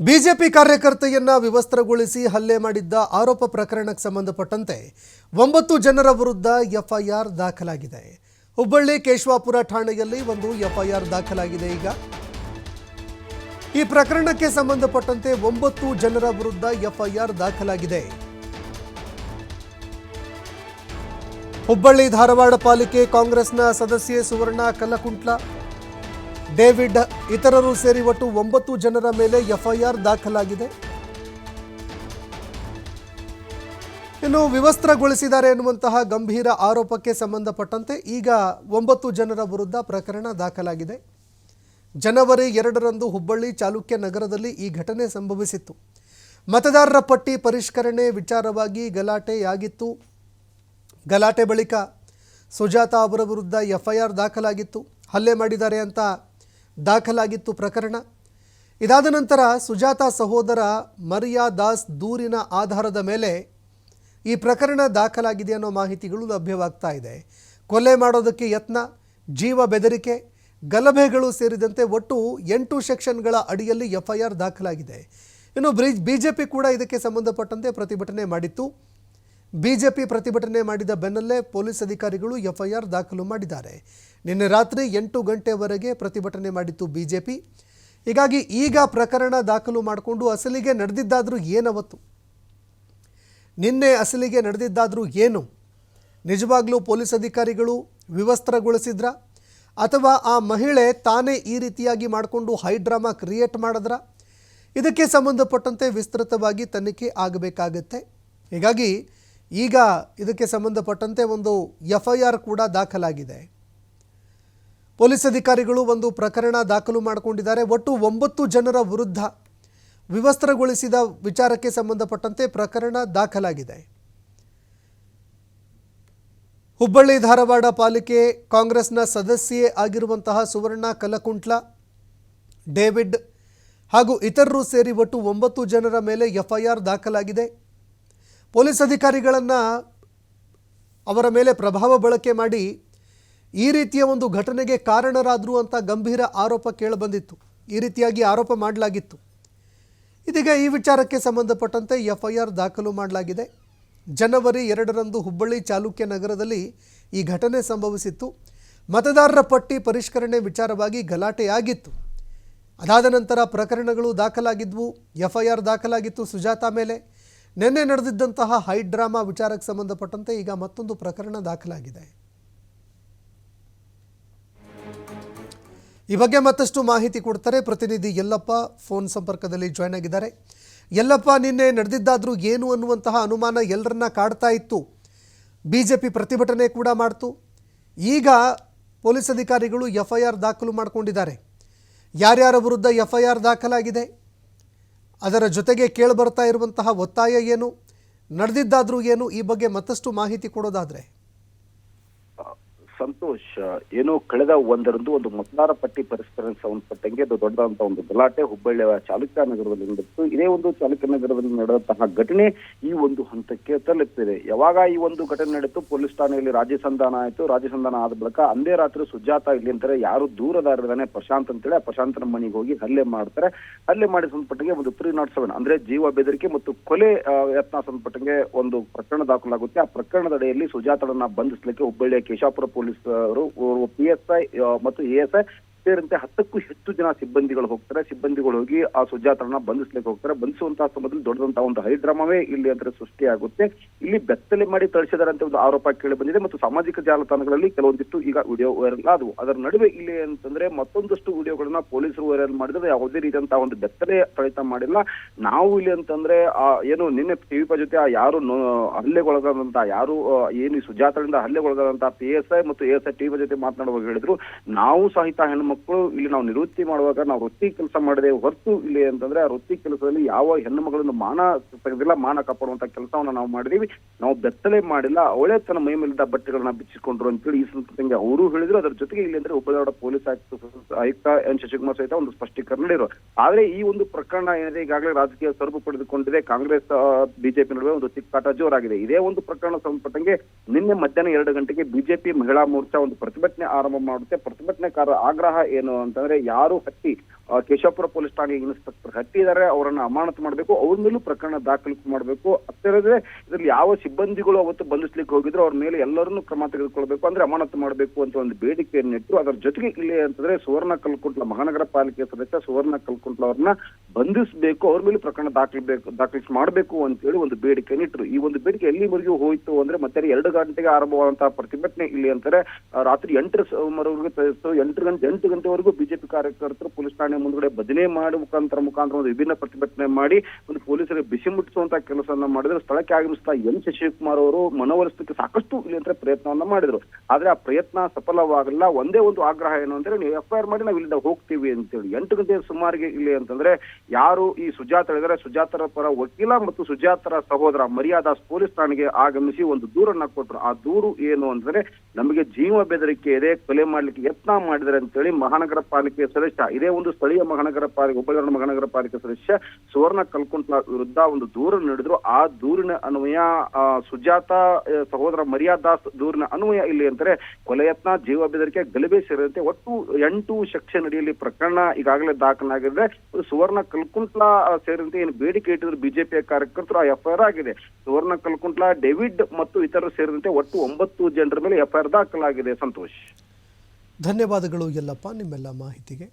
BJP ಕಾರ್ಯಕರ್ತೆಯನ್ನ ವಿವಸ್ತ್ರಗೊಳಿಸಿ ಹಲ್ಲೆ ಮಾಡಿದ್ದ ಆರೋಪ ಪ್ರಕರಣಕ್ಕೆ ಸಂಬಂಧಪಟ್ಟಂತೆ ಒಂಬತ್ತು ಜನರ ವಿರುದ್ಧ ಎಫ್ಐಆರ್ ದಾಖಲಾಗಿದೆ. ಹುಬ್ಬಳ್ಳಿ ಕೇಶವಾಪುರ ಠಾಣೆಯಲ್ಲಿ ಒಂದು ಎಫ್ಐಆರ್ ದಾಖಲಾಗಿದೆ ಈಗ. ಈ ಪ್ರಕರಣಕ್ಕೆ ಸಂಬಂಧಪಟ್ಟಂತೆ ಒಂಬತ್ತು ಜನರ ವಿರುದ್ಧ ಎಫ್ಐಆರ್ ದಾಖಲಾಗಿದೆ. ಹುಬ್ಬಳ್ಳಿ ಧಾರವಾಡ ಪಾಲಿಕೆ ಕಾಂಗ್ರೆಸ್ನ ಸದಸ್ಯೆ ಸುವರ್ಣ ಕಲ್ಲಕುಂಟ್ಲ ಡೇವಿಡ್, ಇತರರು ಸೇರಿ ಒಟ್ಟು ಒಂಬತ್ತು ಜನರ ಮೇಲೆ ಎಫ್ಐಆರ್ ದಾಖಲಾಗಿದೆ. ಇನ್ನು ವಿವಸ್ತ್ರಗೊಳಿಸಿದ್ದಾರೆ ಎನ್ನುವಂತಹ ಗಂಭೀರ ಆರೋಪಕ್ಕೆ ಸಂಬಂಧಪಟ್ಟಂತೆ ಈಗ ಒಂಬತ್ತು ಜನರ ವಿರುದ್ಧ ಪ್ರಕರಣ ದಾಖಲಾಗಿದೆ. ಜನವರಿ ಎರಡರಂದು ಹುಬ್ಬಳ್ಳಿ ಚಾಲುಕ್ಯ ನಗರದಲ್ಲಿ ಈ ಘಟನೆ ಸಂಭವಿಸಿತ್ತು. ಮತದಾರರ ಪಟ್ಟಿ ಪರಿಷ್ಕರಣೆ ವಿಚಾರವಾಗಿ ಗಲಾಟೆಯಾಗಿತ್ತು. ಗಲಾಟೆ ಬಳಿಕ ಸುಜಾತ ಅವರ ವಿರುದ್ಧ ಎಫ್ಐಆರ್ ದಾಖಲಾಗಿತ್ತು. ಹಲ್ಲೆ ಮಾಡಿದ್ದಾರೆ ಅಂತ ದಾಖಲಾಗಿತ್ತು ಪ್ರಕರಣ. ಇದಾದ ನಂತರ ಸುಜಾತ ಸಹೋದರ ಮರಿಯಾ ದಾಸ್ ದೂರಿನ ಆಧಾರದ ಮೇಲೆ ಈ ಪ್ರಕರಣ ದಾಖಲಾಗಿದೆ ಅನ್ನೋ ಮಾಹಿತಿಗಳು ಲಭ್ಯವಾಗ್ತಾ ಇದೆ. ಕೊಲೆ ಮಾಡೋದಕ್ಕೆ ಯತ್ನ, ಜೀವ ಬೆದರಿಕೆ, ಗಲಭೆಗಳು ಸೇರಿದಂತೆ ಒಟ್ಟು ಎಂಟು ಸೆಕ್ಷನ್ಗಳ ಅಡಿಯಲ್ಲಿ ಎಫ್ಐಆರ್ ದಾಖಲಾಗಿದೆ. ಇನ್ನು ಬ್ರಿಜ್, ಬಿಜೆಪಿ ಕೂಡ ಇದಕ್ಕೆ ಸಂಬಂಧಪಟ್ಟಂತೆ ಪ್ರತಿಭಟನೆ ಮಾಡಿತ್ತು. ಬಿಜೆಪಿ ಪ್ರತಿಭಟನೆ ಮಾಡಿದ ಬೆನ್ನಲ್ಲೇ ಪೊಲೀಸ್ ಅಧಿಕಾರಿಗಳು ಎಫ್ಐಆರ್ ದಾಖಲು ಮಾಡಿದ್ದಾರೆ. ನಿನ್ನೆ ರಾತ್ರಿ ಎಂಟು ಗಂಟೆವರೆಗೆ ಪ್ರತಿಭಟನೆ ಮಾಡಿತ್ತು ಬಿಜೆಪಿ. ಹೀಗಾಗಿ ಈಗ ಪ್ರಕರಣ ದಾಖಲು ಮಾಡಿಕೊಂಡು ಅಸಲಿಗೆ ನಡೆದಿದ್ದಾದರೂ ಏನವತ್ತು ನಿನ್ನೆ ಅಸಲಿಗೆ ನಡೆದಿದ್ದಾದರೂ ಏನು? ನಿಜವಾಗ್ಲೂ ಪೊಲೀಸ್ ಅಧಿಕಾರಿಗಳು ವಿವಸ್ತ್ರಗೊಳಿಸಿದ್ರ? ಅಥವಾ ಆ ಮಹಿಳೆ ತಾನೇ ಈ ರೀತಿಯಾಗಿ ಮಾಡಿಕೊಂಡು ಹೈ ಡ್ರಾಮಾ ಕ್ರಿಯೇಟ್ ಮಾಡಿದ್ರ? ಇದಕ್ಕೆ ಸಂಬಂಧಪಟ್ಟಂತೆ ವಿಸ್ತೃತವಾಗಿ ತನಿಖೆ ಆಗಬೇಕಾಗತ್ತೆ. ಹೀಗಾಗಿ ಈಗ ಇದಕ್ಕೆ ಸಂಬಂಧಪಟ್ಟಂತೆ ಒಂದು ಎಫ್ ಐ ಆರ್ ಕೂಡ ದಾಖಲಾಗಿದೆ. ಪೊಲೀಸ್ ಅಧಿಕಾರಿಗಳು ಒಂದು ಪ್ರಕರಣ ದಾಖಲು ಮಾಡಿಕೊಂಡಿದ್ದಾರೆ. ಒಟ್ಟು ಒಂಬತ್ತು ಜನರ ವಿರುದ್ಧ ವಿವಸ್ತ್ರಗೊಳಿಸಿದ ವಿಚಾರಕ್ಕೆ ಸಂಬಂಧಪಟ್ಟಂತೆ ಪ್ರಕರಣ ದಾಖಲಾಗಿದೆ. ಹುಬ್ಬಳ್ಳಿ ಧಾರವಾಡ ಪಾಲಿಕೆ ಕಾಂಗ್ರೆಸ್ನ ಸದಸ್ಯೆ ಆಗಿರುವಂತಹ ಸುವರ್ಣ ಕಲಕುಂಟ್ಲ ಡೇವಿಡ್ ಹಾಗೂ ಇತರರು ಸೇರಿ ಒಟ್ಟು ಒಂಬತ್ತು ಜನರ ಮೇಲೆ ಎಫ್ಐಆರ್ ದಾಖಲಾಗಿದೆ. ಪೊಲೀಸ್ ಅಧಿಕಾರಿಗಳನ್ನು ಅವರ ಮೇಲೆ ಪ್ರಭಾವ ಬಳಕೆ ಮಾಡಿ ಈ ರೀತಿಯ ಒಂದು ಘಟನೆಗೆ ಕಾರಣರಾದರು ಅಂತ ಗಂಭೀರ ಆರೋಪ ಕೇಳಿಬಂದಿತ್ತು. ಈ ರೀತಿಯಾಗಿ ಆರೋಪ ಮಾಡಲಾಗಿತ್ತು. ಇದೀಗ ಈ ವಿಚಾರಕ್ಕೆ ಸಂಬಂಧಪಟ್ಟಂತೆ ಎಫ್ ಐ ಆರ್ ದಾಖಲು ಮಾಡಲಾಗಿದೆ. ಜನವರಿ ಎರಡರಂದು ಹುಬ್ಬಳ್ಳಿ ಚಾಲುಕ್ಯ ನಗರದಲ್ಲಿ ಈ ಘಟನೆ ಸಂಭವಿಸಿತ್ತು. ಮತದಾರರ ಪಟ್ಟಿ ಪರಿಷ್ಕರಣೆ ವಿಚಾರವಾಗಿ ಗಲಾಟೆಯಾಗಿತ್ತು. ಅದಾದ ನಂತರ ಪ್ರಕರಣಗಳು ದಾಖಲಾಗಿದ್ವು. ಎಫ್ಐಆರ್ ದಾಖಲಾಗಿತ್ತು ಸುಜಾತಾ ಮೇಲೆ. ನಿನ್ನೆ ನಡೆದಿದ್ದಂತಹ ಹೈ ಡ್ರಾಮಾ ವಿಚಾರಕ್ಕೆ ಸಂಬಂಧಪಟ್ಟಂತೆ ಈಗ ಮತ್ತೊಂದು ಪ್ರಕರಣ ದಾಖಲಾಗಿದೆ. ಈ ಬಗ್ಗೆ ಮತ್ತಷ್ಟು ಮಾಹಿತಿ ಕೊಡ್ತಾರೆ ಪ್ರತಿನಿಧಿ ಯಲ್ಲಪ್ಪ. ಫೋನ್ ಸಂಪರ್ಕದಲ್ಲಿ ಜಾಯ್ನ್ ಆಗಿದ್ದಾರೆ. ಯಲ್ಲಪ್ಪ, ನಿನ್ನೆ ನಡೆದಿದ್ದಾದರೂ ಏನು ಅನ್ನುವಂತಹ ಅನುಮಾನ ಎಲ್ಲರನ್ನ ಕಾಡ್ತಾ ಇತ್ತು. ಬಿ ಜೆ ಪಿ ಪ್ರತಿಭಟನೆ ಕೂಡ ಮಾಡ್ತು. ಈಗ ಪೊಲೀಸ್ ಅಧಿಕಾರಿಗಳು ಎಫ್ ಐ ಆರ್ ದಾಖಲು ಮಾಡಿಕೊಂಡಿದ್ದಾರೆ. ಯಾರ್ಯಾರ ವಿರುದ್ಧ ಎಫ್ ಐ ಆರ್ ದಾಖಲಾಗಿದೆ? ಅದರ ಜೊತೆಗೆ ಕೇಳಿಬರ್ತಾ ಇರುವಂತಹ ಒತ್ತಾಯ ಏನು? ನಡೆದಿದ್ದಾದರೂ ಏನು? ಈ ಬಗ್ಗೆ ಮತ್ತಷ್ಟು ಮಾಹಿತಿ ಕೊಡೋದಾದರೆ ಸಂತೋಷ್, ಏನು ಕಳೆದ ಒಂದರಂದು ಒಂದು ಮತದಾರ ಪಟ್ಟಿ ಪರಿಷ್ಕರಣೆ ಸಂಬಂಧಪಟ್ಟಂಗೆ ಅದು ದೊಡ್ಡದಂತ ಒಂದು ಗಲಾಟೆ ಹುಬ್ಬಳ್ಳಿಯ ಚಾಲುಕ್ಯ ನಗರದಲ್ಲಿ ನಡೆದಿತ್ತು. ಇದೇ ಒಂದು ಚಾಲುಕ್ಯ ನಗರದಲ್ಲಿ ನಡೆದಂತಹ ಘಟನೆ ಈ ಒಂದು ಹಂತಕ್ಕೆ ತಲುಪಿದೆ. ಯಾವಾಗ ಈ ಒಂದು ಘಟನೆ ನಡೆಯಿತು? ಪೊಲೀಸ್ ಠಾಣೆಯಲ್ಲಿ ರಾಜ್ಯ ಸಂಧಾನ ಆಯಿತು. ರಾಜ್ಯ ಸಂಧಾನ ಆದ ಬಳಿಕ ಅಂದೇ ರಾತ್ರಿ ಸುಜಾತ ಇಲ್ಲಿ ಅಂತಾರೆ ಯಾರು ದೂರದಾರದಾನೆ ಪ್ರಶಾಂತ್ ಅಂತೇಳಿ ಆ ಪ್ರಶಾಂತನ ಮನೆಗೆ ಹೋಗಿ ಹಲ್ಲೆ ಮಾಡ್ತಾರೆ. ಹಲ್ಲೆ ಮಾಡಿ ಸಂಬಂಧಪಟ್ಟಂಗೆ ಒಂದು ತ್ರೀ ನಾಟ್ ಸೆವೆನ್ ಅಂದ್ರೆ ಜೀವ ಬೆದರಿಕೆ ಮತ್ತು ಕೊಲೆ ಯತ್ನ ಸಂಬಂಧಪಟ್ಟಂಗೆ ಒಂದು ಪ್ರಕರಣ ದಾಖಲಾಗುತ್ತೆ. ಆ ಪ್ರಕರಣದಡಿಯಲ್ಲಿ ಸುಜಾತಳನ್ನ ಬಂಧಿಸಲಿಕ್ಕೆ ಹುಬ್ಬಳ್ಳಿಯ ಕೇಶಾಪುರ ಪೊಲೀಸರು ಪಿ ಎಸ್ ಐ ಮತ್ತು ಎ ಎಸ್ ಐ ಸೇರಿದಂತೆ ಹತ್ತಕ್ಕೂ ಹೆಚ್ಚು ಜನ ಸಿಬ್ಬಂದಿಗಳು ಹೋಗ್ತಾರೆ. ಸಿಬ್ಬಂದಿಗಳು ಹೋಗಿ ಆ ಸುಜಾತರನ್ನ ಬಂಧಿಸ್ಲಿಕ್ಕೆ ಹೋಗ್ತಾರೆ. ಬಂಧಿಸುವಂತಹ ಸಮಯದಲ್ಲಿ ದೊಡ್ಡದಂತಹ ಒಂದು ಹೈಡ್ರಾಮವೇ ಇಲ್ಲಿ ಅಂದ್ರೆ ಸೃಷ್ಟಿಯಾಗುತ್ತೆ. ಇಲ್ಲಿ ಬೆತ್ತಲೆ ಮಾಡಿ ತಳಿಸಿದಾರೆ ಅಂತ ಒಂದು ಆರೋಪ ಕೇಳಿ ಬಂದಿದೆ ಮತ್ತು ಸಾಮಾಜಿಕ ಜಾಲತಾಣಗಳಲ್ಲಿ ಕೆಲವೊಂದಿಷ್ಟು ಈಗ ವಿಡಿಯೋ ವೈರಲ್ ಆದವು. ಅದರ ನಡುವೆ ಇಲ್ಲಿ ಅಂತಂದ್ರೆ ಮತ್ತೊಂದಷ್ಟು ವಿಡಿಯೋಗಳನ್ನ ಪೊಲೀಸರು ವೈರಲ್ ಮಾಡಿದ್ರೆ ಯಾವುದೇ ರೀತಿಯಂತಹ ಒಂದು ಬೆತ್ತಲೆ ತಳಿತ ಮಾಡಿಲ್ಲ. ನಾವು ಇಲ್ಲಿ ಅಂತಂದ್ರೆ ಆ ಏನು ನಿನ್ನೆ ಟಿವಿ ಜೊತೆ ಆ ಯಾರು ಹಲ್ಲೆಗೊಳಗಾದಂತಹ ಹಲ್ಲೆಗೊಳಗಾದಂತ, ಯಾರು ಏನು ಸುಜಾತರಿಂದ ಸುಜಾತಳಿಂದ ಹಲ್ಲೆಗೊಳಗಾದಂತ ಪಿ ಎಸ್ ಐ ಮತ್ತು ಎಸ್ ಐ ಟಿವಿ ಜೊತೆ ಮಾತನಾಡುವಾಗ ಹೇಳಿದ್ರು. ನಾವು ಸಹಿತ ಹೆಣ್ಮಕ್ಳು ಇಲ್ಲಿ ನಾವು ನಿವೃತ್ತಿ ಮಾಡುವಾಗ ನಾವು ವೃತ್ತಿ ಕೆಲಸ ಮಾಡಿದೆ ಹೊರತು ಇಲ್ಲಿ ಅಂತಂದ್ರೆ ಆ ವೃತ್ತಿ ಕೆಲಸದಲ್ಲಿ ಯಾವ ಹೆಣ್ಣು ಮಗಳನ್ನು ಮಾನ ತೆಗೆದಿಲ್ಲ, ಮಾನ ಕಾಪಾಡುವಂತ ಕೆಲಸವನ್ನ ನಾವು ಮಾಡಿದೀವಿ. ನಾವು ಬೆತ್ತಲೆ ಮಾಡಿಲ್ಲ ಅವಳೇ ತನ್ನ ಮೈ ಮೇಲಿದ್ದ ಬಟ್ಟೆಗಳನ್ನ ಬಿಚ್ಚಿಕೊಂಡ್ರು ಅಂತೇಳಿ ಈ ಸಂದರ್ಭದಲ್ಲಿ ಅವರು ಹೇಳಿದ್ರು. ಅದರ ಜೊತೆಗೆ ಇಲ್ಲಿ ಅಂದ್ರೆ ಹುಬ್ಬಳ್ಳಿ ಪೊಲೀಸ್ ಆಯುಕ್ತ ಆಯುಕ್ತ ಎನ್ ಶಶಿಕುಮಾರ್ ಸಹಿತ ಒಂದು ಸ್ಪಷ್ಟೀಕರಣ ನೀಡಿರು ಆದ್ರೆ ಈ ಒಂದು ಪ್ರಕರಣ ಏನಿದೆ ಈಗಾಗಲೇ ರಾಜಕೀಯ ಸ್ವರೂಪ ಪಡೆದುಕೊಂಡಿದೆ. ಕಾಂಗ್ರೆಸ್ ಬಿಜೆಪಿ ನಡುವೆ ಒಂದು ತಿಕ್ಕಾಟ ಜೋರಾಗಿದೆ. ಇದೇ ಒಂದು ಪ್ರಕರಣ ಸಂಬಂಧಪಟ್ಟಂಗೆ ನಿನ್ನೆ ಮಧ್ಯಾಹ್ನ ಎರಡು ಗಂಟೆಗೆ ಬಿಜೆಪಿ ಮಹಿಳಾ ಮೋರ್ಚಾ ಒಂದು ಪ್ರತಿಭಟನೆ ಆರಂಭ ಮಾಡುತ್ತೆ. ಪ್ರತಿಭಟನೆಕಾರರ ಆಗ್ರಹ ಏನು ಅಂತಂದ್ರೆ ಯಾರು ಹತ್ತಿ ಕೇಶವಪುರ ಪೊಲೀಸ್ ಠಾಣೆ ಇನ್ಸ್ಪೆಕ್ಟರ್ ಹಟ್ಟಿದ್ದಾರೆ ಅವರನ್ನ ಅಮಾನತು ಮಾಡಬೇಕು, ಅವ್ರ ಮೇಲೂ ಪ್ರಕರಣ ದಾಖಲು ಮಾಡಬೇಕು ಅಷ್ಟೇ ಇದ್ರಲ್ಲಿ ಯಾವ ಸಿಬ್ಬಂದಿಗಳು ಅವತ್ತು ಬಂಧಿಸ್ಲಿಕ್ಕೆ ಹೋಗಿದ್ರು ಅವ್ರ ಮೇಲೆ ಎಲ್ಲರನ್ನೂ ಕ್ರಮ ತೆಗೆದುಕೊಳ್ಬೇಕು ಅಂದ್ರೆ ಅಮಾನತು ಮಾಡಬೇಕು ಅಂತ ಒಂದು ಬೇಡಿಕೆಯನ್ನು ಇಟ್ಟರು ಅದರ ಜೊತೆಗೆ ಇಲ್ಲಿ ಅಂತಂದ್ರೆ ಸುವರ್ಣ ಕಲ್ಕುಂಟ್ಲ ಮಹಾನಗರ ಪಾಲಿಕೆ ಸದಸ್ಯ ಸುವರ್ಣ ಕಲ್ಕುಂಟ್ಲ ಅವ್ರನ್ನ ಬಂಧಿಸಬೇಕು, ಅವ್ರ ಮೇಲೆ ಪ್ರಕರಣ ದಾಖಲಿಸಬೇಕು ದಾಖಲಿಸಿ ಮಾಡಬೇಕು ಅಂತೇಳಿ ಒಂದು ಬೇಡಿಕೆಯನ್ನು ಇಟ್ಟರು ಈ ಒಂದು ಬೇಡಿಕೆ ಎಲ್ಲಿವರೆಗೂ ಹೋಯಿತು ಅಂದ್ರೆ ಮತ್ತೆ ಎರಡು ಗಂಟೆಗೆ ಆರಂಭವಾದಂತಹ ಪ್ರತಿಭಟನೆ ಇಲ್ಲಿ ಅಂತಾರೆ ರಾತ್ರಿ ಎಂಟರ. ಎಂಟು ಗಂಟೆ, ಎಂಟು ಗಂಟೆವರೆಗೂ ಬಿಜೆಪಿ ಕಾರ್ಯಕರ್ತರು ಪೊಲೀಸ್ ಠಾಣೆ ಮುಂದ್ಗಡೆ ಭಜನೆ ಮಾಡುವ ಮುಖಾಂತರ ಮುಖಾಂತರ ಒಂದು ವಿಭಿನ್ನ ಪ್ರತಿಭಟನೆ ಮಾಡಿ ಒಂದು ಪೊಲೀಸರಿಗೆ ಬಿಸಿ ಮುಟ್ಟಿಸುವಂತ ಕೆಲಸವನ್ನ ಮಾಡಿದ್ರು. ಸ್ಥಳಕ್ಕೆ ಆಗಮಿಸಿದ ಎನ್ ಶಶಿಕುಮಾರ್ ಅವರು ಮನವೊಲಿಸಲಿಕ್ಕೆ ಸಾಕಷ್ಟು ಇಲ್ಲಿ ಅಂತ ಪ್ರಯತ್ನವನ್ನ ಮಾಡಿದ್ರು. ಆದ್ರೆ ಆ ಪ್ರಯತ್ನ ಸಫಲವಾಗಲ್ಲ ಒಂದೇ ಒಂದು ಆಗ್ರಹ ಏನು ಅಂದ್ರೆ ನೀವು ಎಫ್ಐಆರ್ ಮಾಡಿ ನಾವು ಇಲ್ಲಿಂದ ಹೋಗ್ತೀವಿ ಅಂತೇಳಿ. ಎಂಟು ಗಂಟೆ ಸುಮಾರಿಗೆ ಇಲ್ಲಿ ಅಂತಂದ್ರೆ ಯಾರು ಈ ಸುಜಾತ ಹೇಳಿದ್ರೆ ಸುಜಾತರ ಪರ ವಕೀಲ ಮತ್ತು ಸುಜಾತರ ಸಹೋದರ ಮರ್ಯಾದಾಸ್ ಪೊಲೀಸ್ ಠಾಣೆಗೆ ಆಗಮಿಸಿ ಒಂದು ದೂರನ್ನ ಕೊಟ್ಟರು ಆ ದೂರು ಏನು ಅಂತಂದ್ರೆ ನಮಗೆ ಜೀವ ಬೆದರಿಕೆ ಇದೆ. ಕೊಲೆ ಮಾಡ್ಲಿಕ್ಕೆ ಯತ್ನ ಮಾಡಿದರೆ ಅಂತೇಳಿ ಮಹಾನಗರ ಪಾಲಿಕೆ ಸದಸ್ಯ ಇದೇ ಒಂದು ಸ್ಥಳೀಯ ಮಹಾನಗರ ಪಾಲಿಕೆ ಹುಬ್ಬಳ್ಳಿ ಮಹಾನಗರ ಪಾಲಿಕೆ ಸದಸ್ಯ ಸುವರ್ಣ ಕಲ್ಕುಂಟ್ಲ ವಿರುದ್ಧ ಒಂದು ದೂರು ನೀಡಿದ್ರು. ಆ ದೂರಿನ ಅನ್ವಯ ಸುಜಾತ ಸಹೋದರ ಮರಿಯಾ ದಾಸ್ ದೂರಿನ ಅನ್ವಯ ಇಲ್ಲಿ ಅಂತಾರೆ. ಕೊಲೆ ಯತ್ನ ಜೀವ ಬೆದರಿಕೆ, ಗಲಭೆ ಸೇರಿದಂತೆ ಒಟ್ಟು ಎಂಟು ಸೆಕ್ಷನ್ ಪ್ರಕರಣ ಈಗಾಗಲೇ ದಾಖಲಾಗಿದೆ. ಸುವರ್ಣ ಕಲ್ಕುಂಟ್ಲ ಸೇರಿದಂತೆ ಏನು ಬೇಡಿಕೆ ಇಟ್ಟಿದ್ರು ಬಿಜೆಪಿಯ ಕಾರ್ಯಕರ್ತರು, ಆ ಎಫ್ಐಆರ್ ಆಗಿದೆ. ಸುವರ್ಣ ಕಲ್ಕುಂಟ್ಲ, ಡೇವಿಡ್ ಮತ್ತು ಇತರರು ಸೇರಿದಂತೆ ಒಟ್ಟು ಒಂಬತ್ತು ಜನರ ಮೇಲೆ ಎಫ್ಐಆರ್ ದಾಖಲಾಗಿದೆ. ಸಂತೋಷ್. ಧನ್ಯವಾದಗಳು ಎಲ್ಲಪ್ಪ ನಿಮ್ಮೆಲ್ಲ ಮಾಹಿತಿಗೆ.